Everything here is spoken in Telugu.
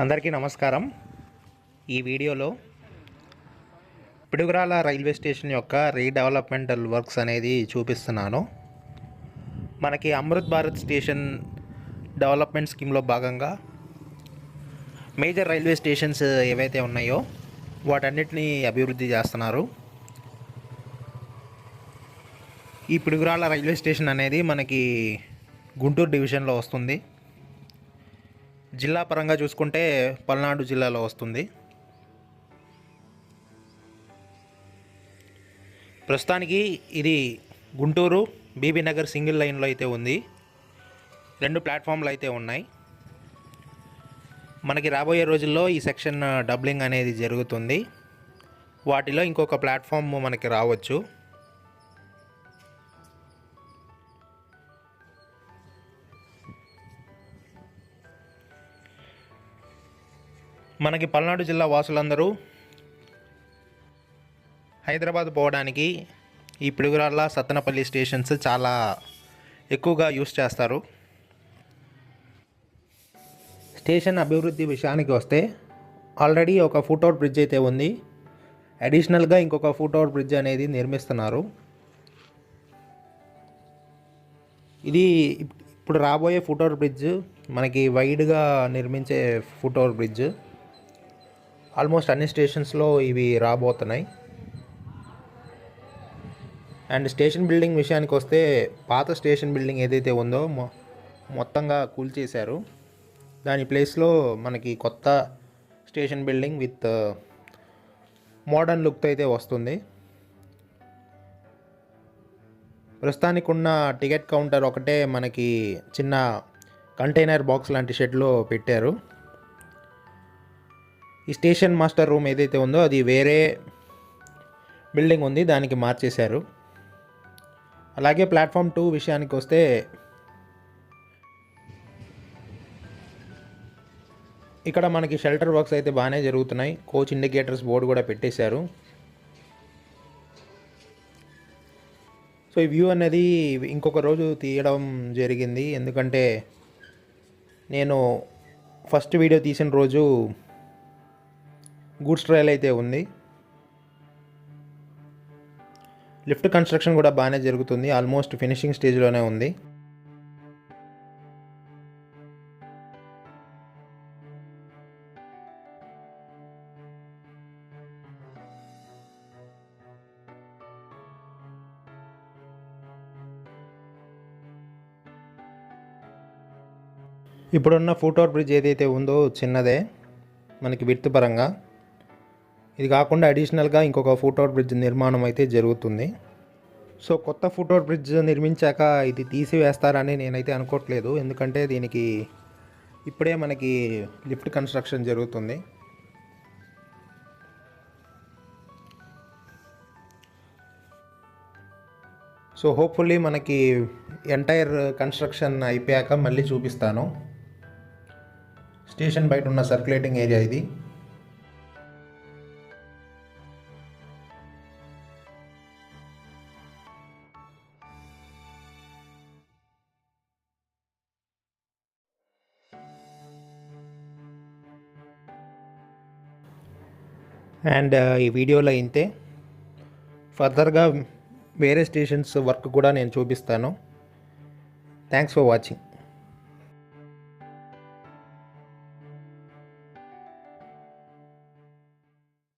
అందరికీ నమస్కారం. ఈ వీడియోలో పిడుగురాల రైల్వే స్టేషన్ యొక్క రీడెవలప్మెంటల్ వర్క్స్ అనేది చూపిస్తున్నాను. మనకి అమృత్ భారత్ స్టేషన్ డెవలప్మెంట్ స్కీమ్లో భాగంగా మేజర్ రైల్వే స్టేషన్స్ ఏవైతే ఉన్నాయో వాటన్నిటిని అభివృద్ధి చేస్తున్నారు. ఈ పిడుగురాల రైల్వే స్టేషన్ అనేది మనకి గుంటూరు డివిజన్లో వస్తుంది. జిల్లా పరంగా చూసుకుంటే పల్నాడు జిల్లాలో వస్తుంది. ప్రస్తుతానికి ఇది గుంటూరు బీబీ నగర్ సింగిల్ లైన్లో అయితే ఉంది. రెండు ప్లాట్ఫామ్లు అయితే ఉన్నాయి. మనకి రాబోయే రోజుల్లో ఈ సెక్షన్ డబ్లింగ్ అనేది జరుగుతుంది. వాటిలో ఇంకొక ప్లాట్ఫామ్ మనకి రావచ్చు. మనకి పల్నాడు జిల్లా వాసులందరూ హైదరాబాద్ పోవడానికి ఈ పిడుగురాళ్ళ సత్తనపల్లి స్టేషన్స్ చాలా ఎక్కువగా యూస్ చేస్తారు. స్టేషన్ అభివృద్ధి విషయానికి వస్తే ఆల్రెడీ ఒక ఫుట్ఓవర్ బ్రిడ్జ్ అయితే ఉంది. అడిషనల్గా ఇంకొక ఫుట్ఓవర్ బ్రిడ్జ్ అనేది నిర్మిస్తున్నారు. ఇది ఇప్పుడు రాబోయే ఫుట్ఓవర్ బ్రిడ్జ్ మనకి వైడ్గా నిర్మించే ఫుట్ఓవర్ బ్రిడ్జ్. ఆల్మోస్ట్ అన్ని స్టేషన్స్లో ఇవి రాబోతున్నాయి. అండ్ స్టేషన్ బిల్డింగ్ విషయానికి వస్తే పాత స్టేషన్ బిల్డింగ్ ఏదైతే ఉందో మొ మొత్తంగా కూల్చేశారు. దాని ప్లేస్లో మనకి కొత్త స్టేషన్ బిల్డింగ్ విత్ మోడర్న్ లుక్తో అయితే వస్తుంది. ప్రస్తుతానికి ఉన్న టికెట్ కౌంటర్ ఒకటే మనకి చిన్న కంటైనర్ బాక్స్ లాంటి షెడ్లో పెట్టారు. ఈ స్టేషన్ మాస్టర్ రూమ్ ఏదైతే ఉందో అది వేరే బిల్డింగ్ ఉంది దానికి మార్చేశారు. అలాగే ప్లాట్ఫామ్ టూ విషయానికి వస్తే ఇక్కడ మనకి షెల్టర్ వర్క్స్ అయితే బాగానే జరుగుతున్నాయి. కోచ్ ఇండికేటర్స్ బోర్డు కూడా పెట్టేశారు. సో ఈ వ్యూ అనేది ఇంకొక రోజు తీయడం జరిగింది. ఎందుకంటే నేను ఫస్ట్ వీడియో తీసిన రోజు గూడ్స్ ట్రయల్ అయితే ఉంది. లిఫ్ట్ కన్స్ట్రక్షన్ కూడా బాగానే జరుగుతుంది. ఆల్మోస్ట్ ఫినిషింగ్ స్టేజ్లోనే ఉంది. ఇప్పుడున్న ఫుట్ఓవర్ బ్రిడ్జ్ ఏదైతే ఉందో చిన్నదే మనకి విడ్త్ పరంగా. ఇది కాకుండా అడిషనల్గా ఇంకొక ఫుట్ఓవర్ బ్రిడ్జ్ నిర్మాణం అయితే జరుగుతుంది. సో కొత్త ఫుట్ఓవర్ బ్రిడ్జ్ నిర్మించాక ఇది తీసివేస్తారని నేనైతే అనుకోవట్లేదు ఎందుకంటే దీనికి ఇప్పుడే మనకి లిఫ్ట్ కన్స్ట్రక్షన్ జరుగుతుంది. సో హోప్ఫుల్లీ మనకి ఎంటైర్ కన్స్ట్రక్షన్ అయిపోయాక మళ్ళీ చూపిస్తాను. స్టేషన్ బయట ఉన్న సర్క్యులేటింగ్ ఏరియా ఇది. అండ్ ఈ వీడియోలో ఇంతే. ఫర్దర్గా వేరే స్టేషన్స్ వర్క్ కూడా నేను చూపిస్తాను. Thanks for watching.